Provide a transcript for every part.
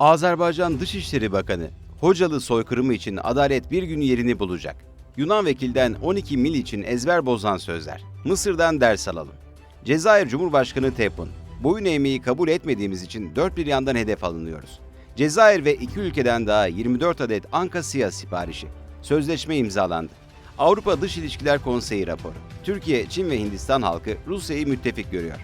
Azerbaycan Dışişleri Bakanı, Hocalı soykırımı için adalet bir gün yerini bulacak. Yunan vekilden 12 mil için ezber bozan sözler. Mısır'dan ders alalım. Cezayir Cumhurbaşkanı Tebboune, boyun eğmeyi kabul etmediğimiz için dört bir yandan hedef alınıyoruz. Cezayir ve iki ülkeden daha 24 adet Anka Siyah siparişi. Sözleşme imzalandı. Avrupa Dış İlişkiler Konseyi raporu. Türkiye, Çin ve Hindistan halkı Rusya'yı müttefik görüyor.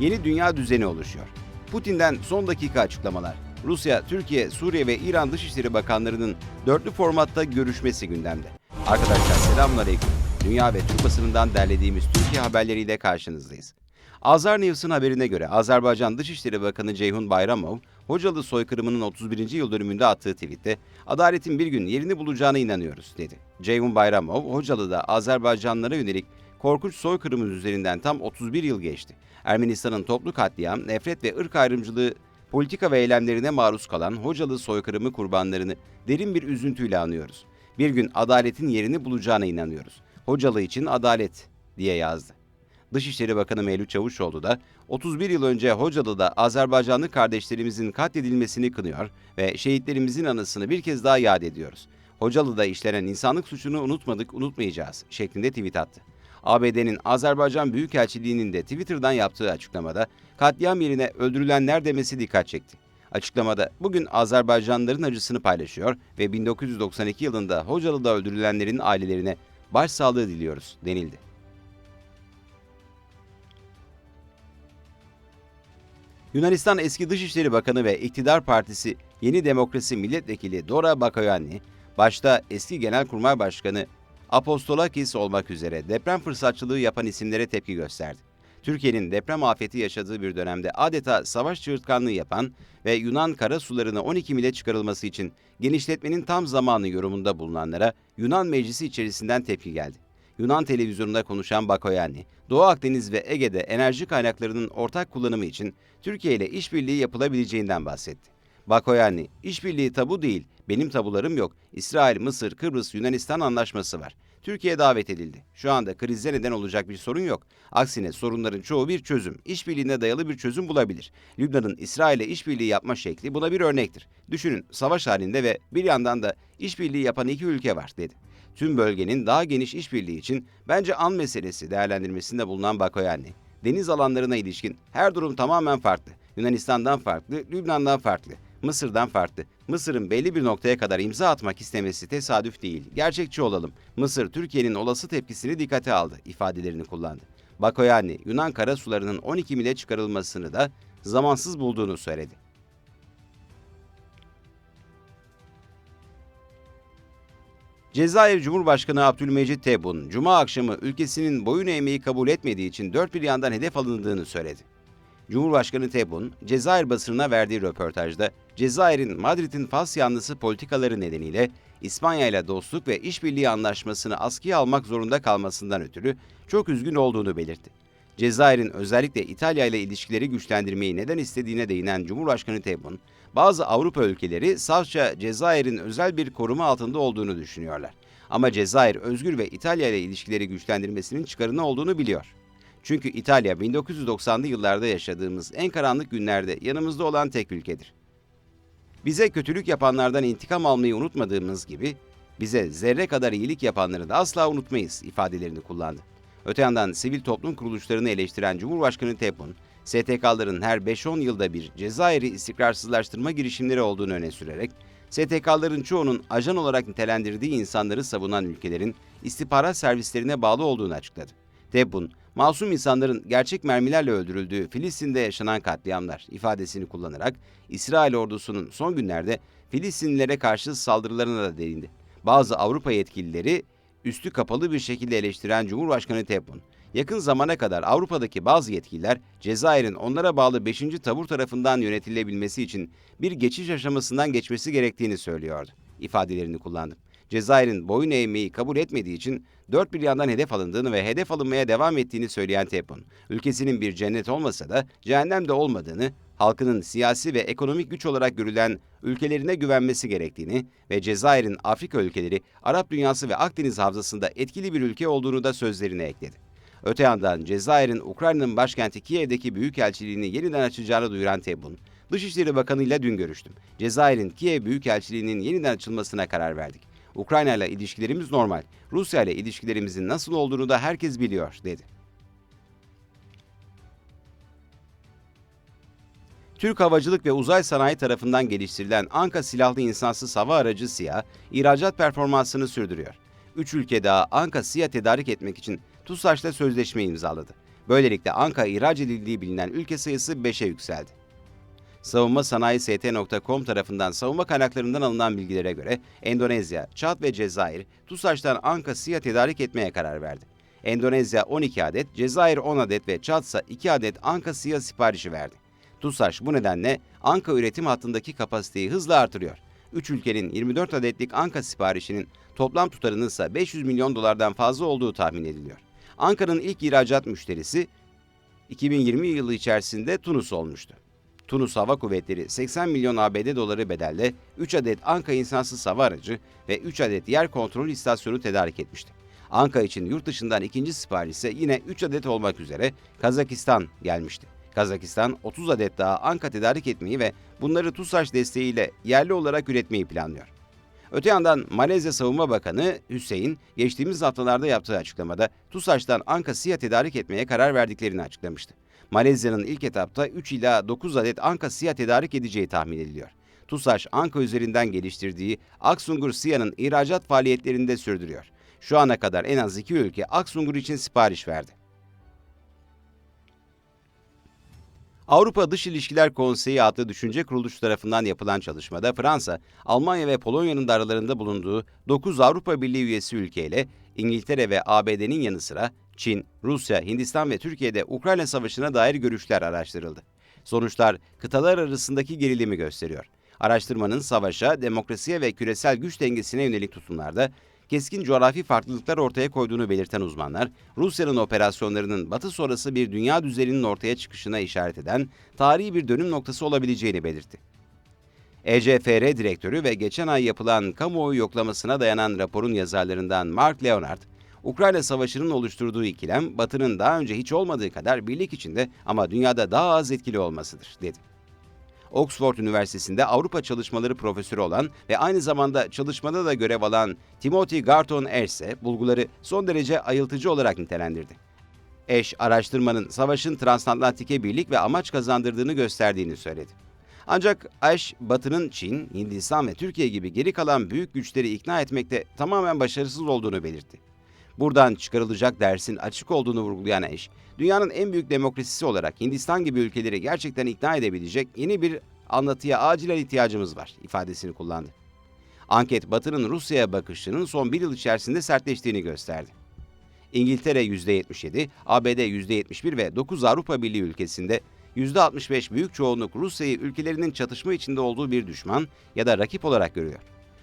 Yeni dünya düzeni oluşuyor. Putin'den son dakika açıklamalar. Rusya, Türkiye, Suriye ve İran Dışişleri Bakanlarının dörtlü formatta görüşmesi gündemde. Arkadaşlar selamünaleyküm. Dünya ve Türk basınından derlediğimiz Türkiye haberleriyle karşınızdayız. Azar News'un haberine göre Azerbaycan Dışişleri Bakanı Ceyhun Bayramov, Hocalı soykırımının 31. yıl dönümünde attığı tweette adaletin bir gün yerini bulacağına inanıyoruz dedi. Ceyhun Bayramov, Hocalı'da Azerbaycanlılara yönelik korkunç soykırımın üzerinden tam 31 yıl geçti. Ermenistan'ın toplu katliam, nefret ve ırk ayrımcılığı politika ve eylemlerine maruz kalan Hocalı soykırımı kurbanlarını derin bir üzüntüyle anıyoruz. Bir gün adaletin yerini bulacağına inanıyoruz. Hocalı için adalet diye yazdı. Dışişleri Bakanı Mevlüt Çavuşoğlu da 31 yıl önce Hocalı'da Azerbaycanlı kardeşlerimizin katledilmesini kınıyor ve şehitlerimizin anısını bir kez daha yad ediyoruz. Hocalı'da işlenen insanlık suçunu unutmadık, unutmayacağız şeklinde tweet attı. ABD'nin Azerbaycan Büyükelçiliği'nin de Twitter'dan yaptığı açıklamada katliam yerine öldürülenler demesi dikkat çekti. Açıklamada bugün Azerbaycanlıların acısını paylaşıyor ve 1992 yılında Hocalı'da öldürülenlerin ailelerine başsağlığı diliyoruz denildi. Yunanistan eski Dışişleri Bakanı ve İktidar Partisi Yeni Demokrasi Milletvekili Dora Bakoyanni, başta eski Genelkurmay Başkanı Apostolakis olmak üzere deprem fırsatçılığı yapan isimlere tepki gösterdi. Türkiye'nin deprem afeti yaşadığı bir dönemde adeta savaş çığırtkanlığı yapan ve Yunan kara sularını 12 mile çıkarılması için genişletmenin tam zamanı yorumunda bulunanlara Yunan Meclisi içerisinden tepki geldi. Yunan televizyonunda konuşan Bakoyanni, Doğu Akdeniz ve Ege'de enerji kaynaklarının ortak kullanımı için Türkiye ile işbirliği yapılabileceğinden bahsetti. Bakoyanni, işbirliği tabu değil, benim tabularım yok. İsrail, Mısır, Kıbrıs, Yunanistan anlaşması var. Türkiye davet edildi. Şu anda krize neden olacak bir sorun yok. Aksine sorunların çoğu bir çözüm, işbirliğine dayalı bir çözüm bulabilir. Lübnan'ın İsrail'e işbirliği yapma şekli buna bir örnektir. Düşünün, savaş halinde ve bir yandan da işbirliği yapan iki ülke var, dedi. Tüm bölgenin daha geniş işbirliği için bence an meselesi değerlendirmesinde bulunan Bakoyanni, deniz alanlarına ilişkin her durum tamamen farklı. Yunanistan'dan farklı, Lübnan'dan farklı. Mısır'dan farklı. Mısır'ın belli bir noktaya kadar imza atmak istemesi tesadüf değil. Gerçekçi olalım. Mısır, Türkiye'nin olası tepkisini dikkate aldı ifadelerini kullandı. Bakoyanni, Yunan karasularının 12 mile çıkarılmasını da zamansız bulduğunu söyledi. Cezayir Cumhurbaşkanı Abdülmecit Tebboune, Cuma akşamı ülkesinin boyun eğmeyi kabul etmediği için dört bir yandan hedef alındığını söyledi. Cumhurbaşkanı Tebboune, Cezayir basınına verdiği röportajda, Cezayir'in Madrid'in Fas yanlısı politikaları nedeniyle İspanya ile dostluk ve işbirliği anlaşmasını askıya almak zorunda kalmasından ötürü çok üzgün olduğunu belirtti. Cezayir'in özellikle İtalya ile ilişkileri güçlendirmeyi neden istediğine değinen Cumhurbaşkanı Tebboune, bazı Avrupa ülkeleri safça Cezayir'in özel bir koruma altında olduğunu düşünüyorlar. Ama Cezayir özgür ve İtalya ile ilişkileri güçlendirmesinin çıkarını olduğunu biliyor. Çünkü İtalya 1990'lı yıllarda yaşadığımız en karanlık günlerde yanımızda olan tek ülkedir. Bize kötülük yapanlardan intikam almayı unutmadığımız gibi bize zerre kadar iyilik yapanları da asla unutmayız ifadelerini kullandı. Öte yandan sivil toplum kuruluşlarını eleştiren Cumhurbaşkanı Tebboune, STK'ların her 5-10 yılda bir Cezayir'i istikrarsızlaştırma girişimleri olduğunu öne sürerek, STK'ların çoğunun ajan olarak nitelendirdiği insanları savunan ülkelerin istihbarat servislerine bağlı olduğunu açıkladı. Tebboune, masum insanların gerçek mermilerle öldürüldüğü Filistin'de yaşanan katliamlar ifadesini kullanarak İsrail ordusunun son günlerde Filistinlilere karşı saldırılarına da değindi. Bazı Avrupa yetkilileri üstü kapalı bir şekilde eleştiren Cumhurbaşkanı Tebboune, yakın zamana kadar Avrupa'daki bazı yetkililer Cezayir'in onlara bağlı 5. tabur tarafından yönetilebilmesi için bir geçiş aşamasından geçmesi gerektiğini söylüyordu. ifadelerini kullandı. Cezayir'in boyun eğmeyi kabul etmediği için dört bir yandan hedef alındığını ve hedef alınmaya devam ettiğini söyleyen Tebboune, ülkesinin bir cennet olmasa da cehennem de olmadığını, halkının siyasi ve ekonomik güç olarak görülen ülkelerine güvenmesi gerektiğini ve Cezayir'in Afrika ülkeleri, Arap dünyası ve Akdeniz havzasında etkili bir ülke olduğunu da sözlerine ekledi. Öte yandan Cezayir'in Ukrayna'nın başkenti Kiev'deki büyükelçiliğini yeniden açacağını duyuran Tebboune, Dışişleri Bakanı ile dün görüştüm. Cezayir'in Kiev Büyükelçiliği'nin yeniden açılmasına karar verdik. Ukrayna ile ilişkilerimiz normal. Rusya ile ilişkilerimizin nasıl olduğunu da herkes biliyor, dedi. Türk Havacılık ve Uzay Sanayi tarafından geliştirilen Anka silahlı insansız hava aracı SİHA, ihracat performansını sürdürüyor. Üç ülke daha Anka SİHA tedarik etmek için TUSAŞ'la sözleşme imzaladı. Böylelikle Anka ihraç edildiği bilinen ülke sayısı 5'e yükseldi. Savunma Sanayi ST.com tarafından savunma kaynaklarından alınan bilgilere göre Endonezya, Çad ve Cezayir TUSAŞ'tan Anka SİHA tedarik etmeye karar verdi. Endonezya 12 adet, Cezayir 10 adet ve Çad ise 2 adet Anka SİHA siparişi verdi. TUSAŞ bu nedenle Anka üretim hattındaki kapasiteyi hızla artırıyor. Üç ülkenin 24 adetlik Anka siparişinin toplam tutarının ise 500 milyon dolardan fazla olduğu tahmin ediliyor. Anka'nın ilk ihracat müşterisi 2020 yılı içerisinde Tunus olmuştu. Tunus Hava Kuvvetleri 80 milyon ABD doları bedelle 3 adet Anka insansız hava aracı ve 3 adet yer kontrol istasyonu tedarik etmişti. Anka için yurt dışından ikinci sipariş ise yine 3 adet olmak üzere Kazakistan gelmişti. Kazakistan 30 adet daha Anka tedarik etmeyi ve bunları TUSAŞ desteğiyle yerli olarak üretmeyi planlıyor. Öte yandan Malezya Savunma Bakanı Hüseyin geçtiğimiz haftalarda yaptığı açıklamada TUSAŞ'tan Anka SİHA tedarik etmeye karar verdiklerini açıklamıştı. Malezya'nın ilk etapta 3 ila 9 adet Anka SİHA tedarik edeceği tahmin ediliyor. TUSAŞ Anka üzerinden geliştirdiği Aksungur SİHA'nın ihracat faaliyetlerini de sürdürüyor. Şu ana kadar en az iki ülke Aksungur için sipariş verdi. Avrupa Dış İlişkiler Konseyi adlı düşünce kuruluşu tarafından yapılan çalışmada Fransa, Almanya ve Polonya'nın da aralarında bulunduğu 9 Avrupa Birliği üyesi ülkeyle İngiltere ve ABD'nin yanı sıra Çin, Rusya, Hindistan ve Türkiye'de Ukrayna Savaşı'na dair görüşler araştırıldı. Sonuçlar kıtalar arasındaki gerilimi gösteriyor. Araştırmanın savaşa, demokrasiye ve küresel güç dengesine yönelik tutumlarda keskin coğrafi farklılıklar ortaya koyduğunu belirten uzmanlar, Rusya'nın operasyonlarının Batı sonrası bir dünya düzeninin ortaya çıkışına işaret eden tarihi bir dönüm noktası olabileceğini belirtti. ECFR direktörü ve geçen ay yapılan kamuoyu yoklamasına dayanan raporun yazarlarından Mark Leonard, Ukrayna Savaşı'nın oluşturduğu ikilem, Batı'nın daha önce hiç olmadığı kadar birlik içinde ama dünyada daha az etkili olmasıdır, dedi. Oxford Üniversitesi'nde Avrupa Çalışmaları Profesörü olan ve aynı zamanda çalışmada da görev alan Timothy Garton Erse bulguları son derece ayıltıcı olarak nitelendirdi. Eş, araştırmanın savaşın transatlantike birlik ve amaç kazandırdığını gösterdiğini söyledi. Ancak Aş, Batı'nın Çin, Hindistan ve Türkiye gibi geri kalan büyük güçleri ikna etmekte tamamen başarısız olduğunu belirtti. Buradan çıkarılacak dersin açık olduğunu vurgulayan eş, dünyanın en büyük demokrasisi olarak Hindistan gibi ülkeleri gerçekten ikna edebilecek yeni bir anlatıya acilen ihtiyacımız var ifadesini kullandı. Anket Batı'nın Rusya'ya bakışının son bir yıl içerisinde sertleştiğini gösterdi. İngiltere %77, ABD %71 ve 9 Avrupa Birliği ülkesinde %65 büyük çoğunluk Rusya'yı ülkelerinin çatışma içinde olduğu bir düşman ya da rakip olarak görüyor.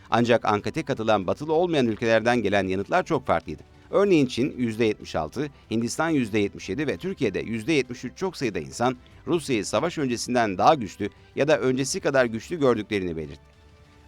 Ancak ankete katılan batılı olmayan ülkelerden gelen yanıtlar çok farklıydı. Örneğin Çin %76, Hindistan %77 ve Türkiye'de %73 çok sayıda insan Rusya'yı savaş öncesinden daha güçlü ya da öncesi kadar güçlü gördüklerini belirtti.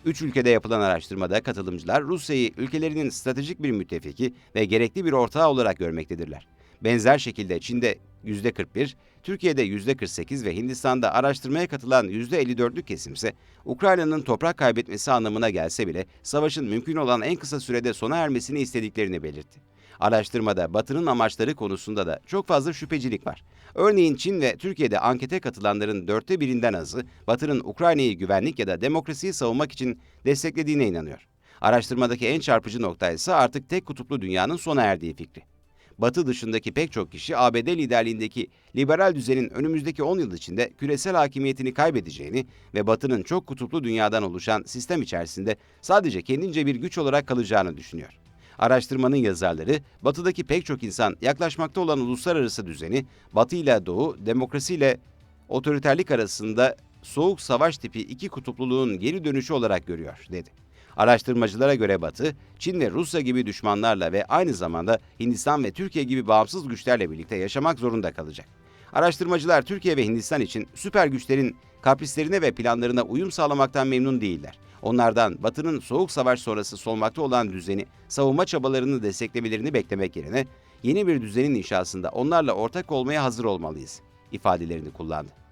Üç ülkede yapılan araştırmada katılımcılar Rusya'yı ülkelerinin stratejik bir müttefiki ve gerekli bir ortağı olarak görmektedirler. Benzer şekilde Çin'de %41, Türkiye'de %48 ve Hindistan'da araştırmaya katılan %54'lük kesimse Ukrayna'nın toprak kaybetmesi anlamına gelse bile savaşın mümkün olan en kısa sürede sona ermesini istediklerini belirtti. Araştırmada Batı'nın amaçları konusunda da çok fazla şüphecilik var. Örneğin Çin ve Türkiye'de ankete katılanların dörtte birinden azı Batı'nın Ukrayna'yı güvenlik ya da demokrasiyi savunmak için desteklediğine inanıyor. Araştırmadaki en çarpıcı nokta ise artık tek kutuplu dünyanın sona erdiği fikri. Batı dışındaki pek çok kişi ABD liderliğindeki liberal düzenin önümüzdeki 10 yıl içinde küresel hakimiyetini kaybedeceğini ve Batı'nın çok kutuplu dünyadan oluşan sistem içerisinde sadece kendince bir güç olarak kalacağını düşünüyor. Araştırmanın yazarları, Batı'daki pek çok insan yaklaşmakta olan uluslararası düzeni, Batı ile Doğu, demokrasi ile otoriterlik arasında soğuk savaş tipi iki kutupluluğun geri dönüşü olarak görüyor, dedi. Araştırmacılara göre Batı, Çin ve Rusya gibi düşmanlarla ve aynı zamanda Hindistan ve Türkiye gibi bağımsız güçlerle birlikte yaşamak zorunda kalacak. Araştırmacılar Türkiye ve Hindistan için süper güçlerin kaprislerine ve planlarına uyum sağlamaktan memnun değiller. Onlardan Batı'nın soğuk savaş sonrası solmakta olan düzeni, savunma çabalarını desteklemelerini beklemek yerine yeni bir düzenin inşasında onlarla ortak olmaya hazır olmalıyız ifadelerini kullandı.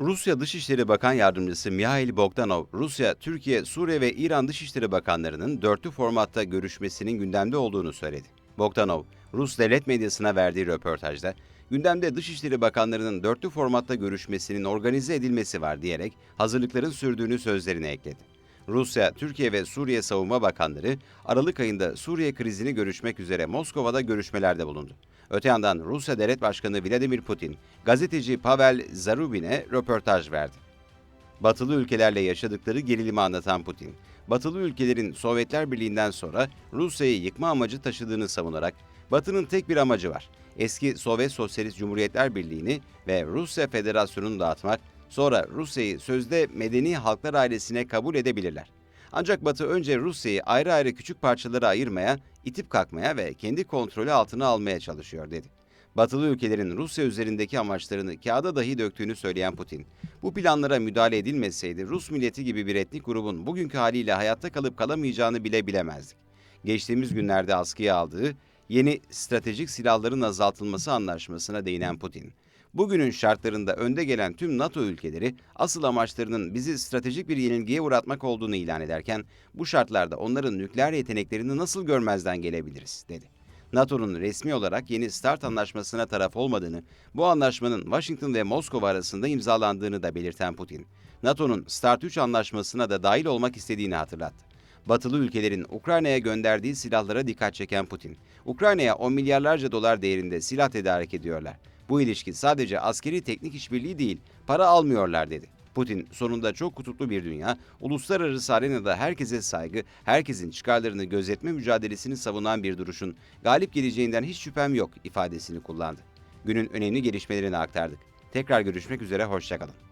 Rusya Dışişleri Bakan Yardımcısı Mihail Bogdanov, Rusya, Türkiye, Suriye ve İran Dışişleri Bakanlarının dörtlü formatta görüşmesinin gündemde olduğunu söyledi. Bogdanov, Rus devlet medyasına verdiği röportajda, gündemde Dışişleri Bakanlarının dörtlü formatta görüşmesinin organize edilmesi var diyerek hazırlıkların sürdüğünü sözlerine ekledi. Rusya, Türkiye ve Suriye Savunma Bakanları Aralık ayında Suriye krizini görüşmek üzere Moskova'da görüşmelerde bulundu. Öte yandan Rusya Devlet Başkanı Vladimir Putin, gazeteci Pavel Zarubin'e röportaj verdi. Batılı ülkelerle yaşadıkları gerilimi anlatan Putin, Batılı ülkelerin Sovyetler Birliği'nden sonra Rusya'yı yıkma amacı taşıdığını savunarak, Batı'nın tek bir amacı var. Eski Sovyet Sosyalist Cumhuriyetler Birliği'ni ve Rusya Federasyonu'nu dağıtmak, sonra Rusya'yı sözde medeni halklar ailesine kabul edebilirler. Ancak Batı önce Rusya'yı ayrı ayrı küçük parçalara ayırmaya, itip kalkmaya ve kendi kontrolü altına almaya çalışıyor dedi. Batılı ülkelerin Rusya üzerindeki amaçlarını kağıda dahi döktüğünü söyleyen Putin, bu planlara müdahale edilmeseydi Rus milleti gibi bir etnik grubun bugünkü haliyle hayatta kalıp kalamayacağını bile bilemezdik. Geçtiğimiz günlerde askıya aldığı yeni stratejik silahların azaltılması anlaşmasına değinen Putin, bugünün şartlarında önde gelen tüm NATO ülkeleri asıl amaçlarının bizi stratejik bir yenilgiye uğratmak olduğunu ilan ederken bu şartlarda onların nükleer yeteneklerini nasıl görmezden gelebiliriz dedi. NATO'nun resmi olarak yeni START anlaşmasına taraf olmadığını, bu anlaşmanın Washington ve Moskova arasında imzalandığını da belirten Putin, NATO'nun START 3 anlaşmasına da dahil olmak istediğini hatırlattı. Batılı ülkelerin Ukrayna'ya gönderdiği silahlara dikkat çeken Putin, Ukrayna'ya 10 milyarlarca dolar değerinde silah tedarik ediyorlar. Bu ilişki sadece askeri teknik işbirliği değil, para almıyorlar dedi. Putin sonunda çok kutuplu bir dünya, uluslararası arenada herkese saygı, herkesin çıkarlarını gözetme mücadelesini savunan bir duruşun galip geleceğinden hiç şüphem yok ifadesini kullandı. Günün önemli gelişmelerini aktardık. Tekrar görüşmek üzere, hoşçakalın.